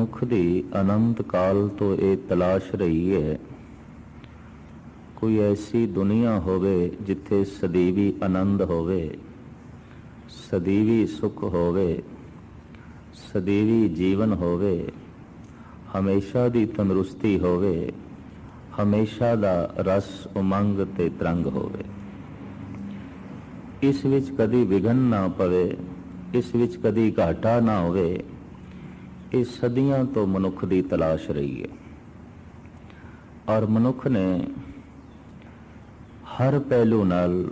ਮਨੁੱਖ ਦੀ ਅਨੰਤ ਕਾਲ ਤੋਂ ਇਹ ਤਲਾਸ਼ ਰਹੀ ਹੈ। ਕੋਈ ਐਸੀ ਦੁਨੀਆ ਹੋਵੇ ਜਿੱਥੇ ਸਦੀਵੀ ਆਨੰਦ ਹੋਵੇ, ਸਦੀਵੀ ਸੁਖ ਹੋਵੇ, ਸਦੀਵੀ ਜੀਵਨ ਹੋਵੇ, ਹਮੇਸ਼ਾ ਦੀ ਤੰਦਰੁਸਤੀ ਹੋਵੇ, ਹਮੇਸ਼ਾ ਦਾ ਰਸ ਉਮੰਗ ਤੇ ਤਰੰਗ ਹੋਵੇ। ਇਸ ਵਿੱਚ ਕਦੀ ਵਿਘਨ ਨਾ ਪਵੇ, ਇਸ ਵਿੱਚ ਕਦੀ ਘਾਟਾ ਨਾ ਹੋਵੇ ਇਹ ਸਦੀਆਂ ਤੋਂ ਮਨੁੱਖ ਦੀ ਤਲਾਸ਼ ਰਹੀ ਹੈ। ਔਰ ਮਨੁੱਖ ਨੇ ਹਰ ਪਹਿਲੂ ਨਾਲ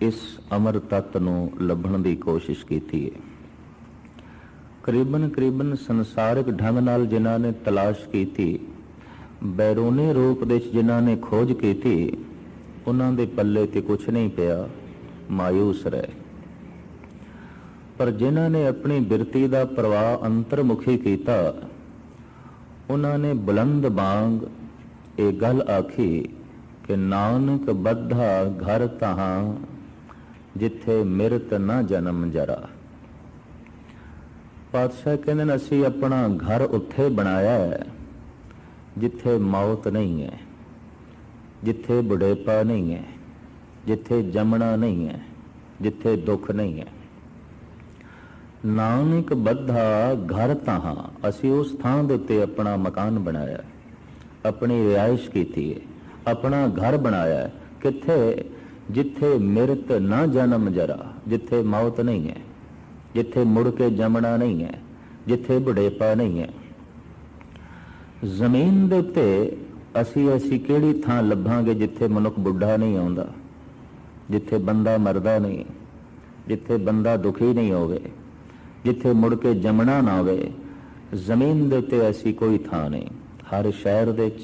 ਇਸ ਅਮਰ ਤੱਤ ਨੂੰ ਲੱਭਣ ਦੀ ਕੋਸ਼ਿਸ਼ ਕੀਤੀ ਹੈ। ਕਰੀਬਨ ਕਰੀਬਨ ਸੰਸਾਰਿਕ ਢੰਗ ਨਾਲ ਜਿਨ੍ਹਾਂ ਨੇ ਤਲਾਸ਼ ਕੀਤੀ, ਬੈਰੂਨੀ ਰੂਪ ਦੇ ਵਿੱਚ ਜਿਨ੍ਹਾਂ ਨੇ ਖੋਜ ਕੀਤੀ, ਉਹਨਾਂ ਦੇ ਪੱਲੇ ਤੇ ਕੁਝ ਨਹੀਂ ਪਿਆ ਮਾਇੂਸ ਰਹੇ। ਪਰ ਜਿਨ੍ਹਾਂ ਨੇ ਆਪਣੀ ਬਿਰਤੀ ਦਾ ਪ੍ਰਵਾਹ ਅੰਤਰਮੁਖੀ ਕੀਤਾ, ਉਹਨਾਂ ਨੇ ਬੁਲੰਦ ਬਾਗ ਇਹ ਗੱਲ ਆਖੀ ਕਿ, ਨਾਨਕ ਬੱਧਾ ਘਰ ਤਹਾਂ, ਜਿੱਥੇ ਮਿਰਤ ਨਾ ਜਨਮ ਜਰਾ। ਪਾਤਸ਼ਾਹ ਕਹਿੰਦੇ ਨੇ, ਅਸੀਂ ਆਪਣਾ ਘਰ ਉੱਥੇ ਬਣਾਇਆ ਹੈ, ਜਿੱਥੇ ਮੌਤ ਨਹੀਂ ਹੈ, ਜਿੱਥੇ ਬੁਢੇਪਾ ਨਹੀਂ ਹੈ, ਜਿੱਥੇ ਜੰਮਣਾ ਨਹੀਂ ਹੈ, ਜਿੱਥੇ ਦੁੱਖ ਨਹੀਂ ਹੈ। ਨਾਨਕ ਬੱਧਾ ਘਰ ਤਹਾਂ, ਅਸੀਂ ਉਸ ਥਾਂ ਦੇ ਉੱਤੇ ਆਪਣਾ ਮਕਾਨ ਬਣਾਇਆ। ਆਪਣੀ ਰਿਹਾਇਸ਼ ਕੀਤੀ ਹੈ ਆਪਣਾ ਘਰ ਬਣਾਇਆ। ਕਿੱਥੇ? ਜਿੱਥੇ ਮਿਰਤ ਨਾ ਜਨਮ ਜਰਾ, ਜਿੱਥੇ ਮੌਤ ਨਹੀਂ ਹੈ। ਜਿੱਥੇ ਮੁੜ ਕੇ ਜਮਣਾ ਨਹੀਂ ਹੈ, ਜਿੱਥੇ ਬੁਢੇਪਾ ਨਹੀਂ ਹੈ। ਜ਼ਮੀਨ ਦੇ ਉੱਤੇ ਅਸੀਂ ਅਸੀਂ ਕਿਹੜੀ ਥਾਂ ਲੱਭਾਂਗੇ ਜਿੱਥੇ ਮਨੁੱਖ ਬੁੱਢਾ ਨਹੀਂ ਆਉਂਦਾ? ਜਿੱਥੇ ਬੰਦਾ ਮਰਦਾ ਨਹੀਂ, ਜਿੱਥੇ ਬੰਦਾ ਦੁਖੀ ਨਹੀਂ ਹੋਵੇ। ਜਿੱਥੇ ਮੁੜ ਕੇ ਜੰਮਣਾ ਨਾ ਹੋਵੇ, ਜ਼ਮੀਨ ਦੇ ਉੱਤੇ ਐਸੀ ਕੋਈ ਥਾਂ ਨਹੀਂ। ਹਰ ਸ਼ਹਿਰ ਦੇ ਵਿੱਚ,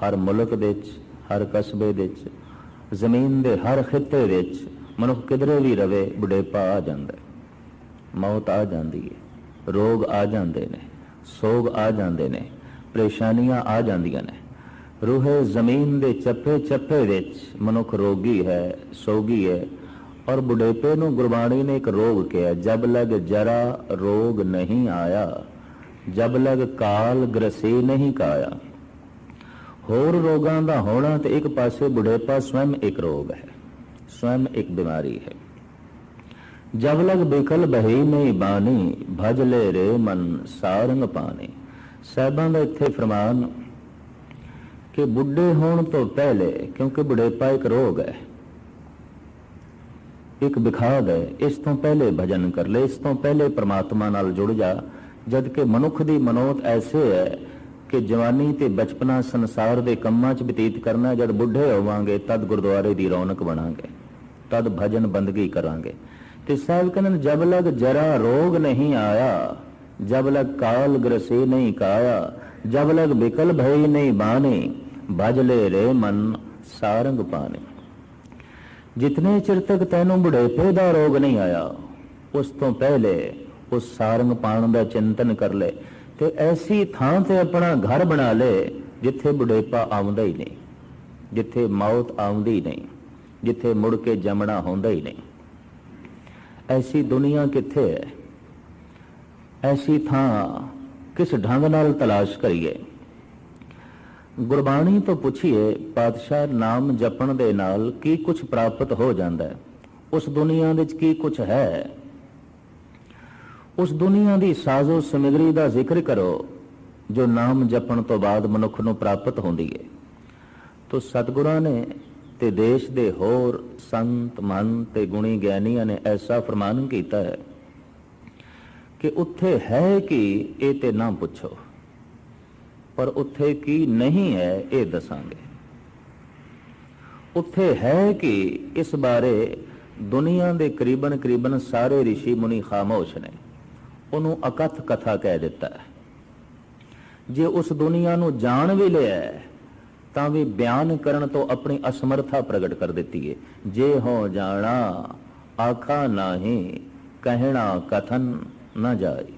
ਹਰ ਮੁਲਕ ਦੇ ਵਿੱਚ, ਹਰ ਕਸਬੇ ਦੇ ਵਿੱਚ, ਜ਼ਮੀਨ ਦੇ ਹਰ ਖਿੱਤੇ ਵਿੱਚ ਮਨੁੱਖ ਕਿਧਰੇ ਵੀ ਰਵੇ, ਬੁਢੇਪਾ ਆ ਜਾਂਦਾ ਮੌਤ ਆ ਜਾਂਦੀ ਹੈ, ਰੋਗ ਆ ਜਾਂਦੇ ਨੇ, ਸੋਗ ਆ ਜਾਂਦੇ ਨੇ, ਪਰੇਸ਼ਾਨੀਆਂ ਆ ਜਾਂਦੀਆਂ ਨੇ। ਰੂਹੇ ਜ਼ਮੀਨ ਦੇ ਚੱਪੇ ਚੱਪੇ ਵਿੱਚ ਮਨੁੱਖ ਰੋਗੀ ਹੈ, ਸੋਗੀ ਹੈ ਔਰ ਬੁਢੇਪੇ ਨੂੰ ਗੁਰਬਾਣੀ ਨੇ ਇੱਕ ਰੋਗ ਕਿਹਾ, ਜਬ ਲਗ ਜਰਾ ਰੋਗ ਨਹੀਂ ਆਇਆ, ਜਬ ਲਗ ਕਾਲ ਗ੍ਰਸੇ ਨਹੀਂ ਕਾਇਆ। ਹੋਰ ਰੋਗਾਂ ਦਾ ਹੋਣਾ ਤੇ ਇੱਕ ਪਾਸੇ ਬੁਢੇਪਾ ਸਵੈਮ ਇੱਕ ਰੋਗ ਹੈ ਸਵੈਮ ਇੱਕ ਬਿਮਾਰੀ ਹੈ। ਜਬ ਲਗ ਬਿਕਲ ਬਹੀ ਨਹੀਂ ਬਾਣੀ, ਭਜ ਲੈ ਰੇ ਮਨ ਸਾਰੰਗ ਪਾਣੀ। ਸਾਹਿਬਾਂ ਦਾ ਇੱਥੇ ਫਰਮਾਨ ਕਿ ਬੁੱਢੇ ਹੋਣ ਤੋਂ ਪਹਿਲੇ, ਕਿਉਂਕਿ ਬੁਢੇਪਾ ਇੱਕ ਰੋਗ ਹੈ ਇੱਕ ਵਿਖਾਦ ਹੈ, ਇਸ ਤੋਂ ਪਹਿਲੇ ਭਜਨ ਕਰ ਲੈ, ਇਸ ਤੋਂ ਪਹਿਲੇ ਪ੍ਰਮਾਤਮਾ ਨਾਲ ਜੁੜ ਜਾ, ਜਦ ਕਿ ਮਨੁੱਖ ਦੀ ਮਨੋਤ ਐਸੇ ਹੈ ਕਿ ਜਵਾਨੀ ਤੇ ਬਚਪਨਾ ਸੰਸਾਰ ਦੇ ਕੰਮਾਂ 'ਚ ਬਤੀਤ ਕਰਨਾ, ਜਦ ਬੁੱਢੇ ਹੋਵਾਂਗੇ, ਤਦ ਗੁਰਦੁਆਰੇ ਦੀ ਰੌਣਕ ਬਣਾਂਗੇ, ਤਦ ਭਜਨ ਬੰਦਗੀ ਕਰਾਂਗੇ। ਤੇ ਸਾਹਿਬ ਕਹਿੰਦੇ ਜਬ ਲਗ ਜਰਾ ਰੋਗ ਨਹੀਂ ਆਇਆ, ਜਬ ਲਗ ਕਾਲ ਗ੍ਰਸੇ ਨਹੀਂ ਕਾਇਆ, ਜਬ ਲਗ ਬਿਕਲ ਭਈ ਨਹੀਂ ਬਾਣੀ ਭਜਲੇ ਰੇ ਮਨ ਸਾਰੰਗ ਪਾਣੇ। ਜਿਤਨੇ ਚਿਰ ਤੱਕ ਤੈਨੂੰ ਬੁਢੇਪੇ ਦਾ ਰੋਗ ਨਹੀਂ ਆਇਆ ਉਸ ਤੋਂ ਪਹਿਲੇ ਉਸ ਸਾਰੰਗ ਪਾਣ ਦਾ ਚਿੰਤਨ ਕਰ ਲੈ ਤੇ ਐਸੀ ਥਾਂ ਤੇ ਆਪਣਾ ਘਰ ਬਣਾ ਲੈ ਜਿੱਥੇ ਬੁਢੇਪਾ ਆਉਂਦਾ ਹੀ ਨਹੀਂ ਜਿੱਥੇ ਮੌਤ ਆਉਂਦੀ ਨਹੀਂ ਜਿੱਥੇ ਮੁੜ ਕੇ ਜੰਮਣਾ ਹੁੰਦਾ ਹੀ ਨਹੀਂ ਐਸੀ ਦੁਨੀਆ ਕਿੱਥੇ ਹੈ ਐਸੀ ਥਾਂ ਕਿਸ ਢੰਗ ਨਾਲ ਤਲਾਸ਼ ਕਰੀਏ ਗੁਰਬਾਣੀ ਤੋਂ ਪੁੱਛੀਏ, ਪਾਤਸ਼ਾਹ ਨਾਮ ਜਪਣ ਦੇ ਨਾਲ ਕੀ ਕੁਝ ਪ੍ਰਾਪਤ ਹੋ ਜਾਂਦਾ ਹੈ? ਉਸ ਦੁਨੀਆ ਵਿੱਚ ਕੀ ਕੁਝ ਹੈ? ਉਸ ਦੁਨੀਆ ਦੀ ਸਾਜ਼ੋ ਸਮਗਰੀ ਦਾ ਜ਼ਿਕਰ ਕਰੋ, ਜੋ ਨਾਮ ਜਪਣ ਤੋਂ ਬਾਅਦ ਮਨੁੱਖ ਨੂੰ ਪ੍ਰਾਪਤ ਹੁੰਦੀ ਹੈ ਤੋ ਸਤਿਗੁਰਾਂ ਨੇ ਤੇ ਦੇਸ਼ ਦੇ ਹੋਰ ਸੰਤ ਮਨ ਤੇ ਗੁਣੀ ਗਿਆਨੀਆਂ ਨੇ ਐਸਾ ਫਰਮਾਨ ਕੀਤਾ ਹੈ ਕਿ ਉੱਥੇ ਹੈ ਕਿ, ਇਹ ਤੇ ਨਾ ਪੁੱਛੋ। ਪਰ ਉੱਥੇ ਕੀ ਨਹੀਂ ਹੈ ਇਹ ਦੱਸਾਂਗੇ। ਉੱਥੇ ਹੈ ਕਿ ਇਸ ਬਾਰੇ ਦੁਨੀਆ ਦੇ ਕਰੀਬਨ ਕਰੀਬਨ ਸਾਰੇ ઋષਿ ਮੁਨੀ ਖਾਮੋਸ਼ ਨੇ। ਉਹਨੂੰ ਅਕਥ ਕਥਾ ਕਹਿ ਦਿੱਤਾ ਹੈ। ਜੇ ਉਸ ਦੁਨੀਆ ਨੂੰ ਜਾਣ ਵੀ ਲਿਆ ਤਾਂ ਵੀ ਬਿਆਨ ਕਰਨ ਤੋਂ ਆਪਣੀ ਅਸਮਰਥਾ ਪ੍ਰਗਟ ਕਰ ਦਿੱਤੀ ਏ। ਜੇ ਹੋ ਜਾਣਾ, ਆਖਾ ਨਾਹੀ, ਕਹਿਣਾ ਕਥਨ ਨਾ ਜਾਏ।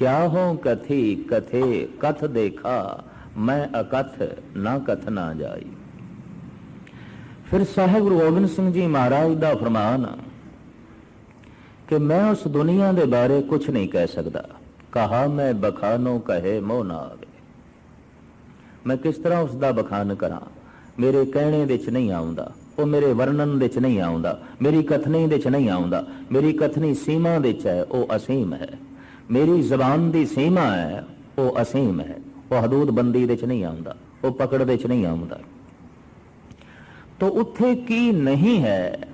ਕਿਆ ਹੋ ਕਥੀ ਕਥੇ ਕਥ ਦੇਖਾ, ਮੈਂ ਅਕਥ ਨਾ ਕਥ ਨਾ ਜਾਈ। ਫਿਰ ਸਾਹਿਬ ਗੁਰੂ ਗੋਬਿੰਦ ਸਿੰਘ ਜੀ ਮਹਾਰਾਜ ਦਾ ਫਰਮਾਨ ਕਿ ਮੈਂ ਉਸ ਦੁਨੀਆ ਦੇ ਬਾਰੇ ਕੁਝ ਨਹੀਂ ਕਹਿ ਸਕਦਾ। ਕਹਾ ਮੈਂ ਬਖਾਨੋ ਕਹੇ ਮੋਹ ਨਾ ਆਵੇ। ਮੈਂ ਕਿਸ ਤਰ੍ਹਾਂ ਉਸ ਦਾ ਬਖਾਨ ਕਰਾਂ? ਮੇਰੇ ਕਹਿਣੇ ਵਿੱਚ ਨਹੀਂ ਆਉਂਦਾ। ਉਹ ਮੇਰੇ ਵਰਣਨ ਵਿੱਚ ਨਹੀਂ ਆਉਂਦਾ। ਮੇਰੀ ਕਥਨੀ ਵਿੱਚ ਨਹੀਂ ਆਉਂਦਾ। ਮੇਰੀ ਕਥਨੀ ਸੀਮਾ ਵਿੱਚ ਹੈ, ਉਹ ਅਸੀਮ ਹੈ। ਮੇਰੀ ਜ਼ਬਾਨ ਦੀ ਸੀਮਾ ਹੈ, ਉਹ ਅਸੀਮ ਹੈ। ਉਹ ਹਦੂਦ ਬੰਦੀ ਦੇ ਵਿੱਚ ਨਹੀਂ ਆਉਂਦਾ, ਉਹ ਪਕੜ ਚ ਨਹੀਂ ਆਉਂਦਾ। ਤੋ ਉੱਥੇ ਕੀ ਨਹੀਂ ਹੈ,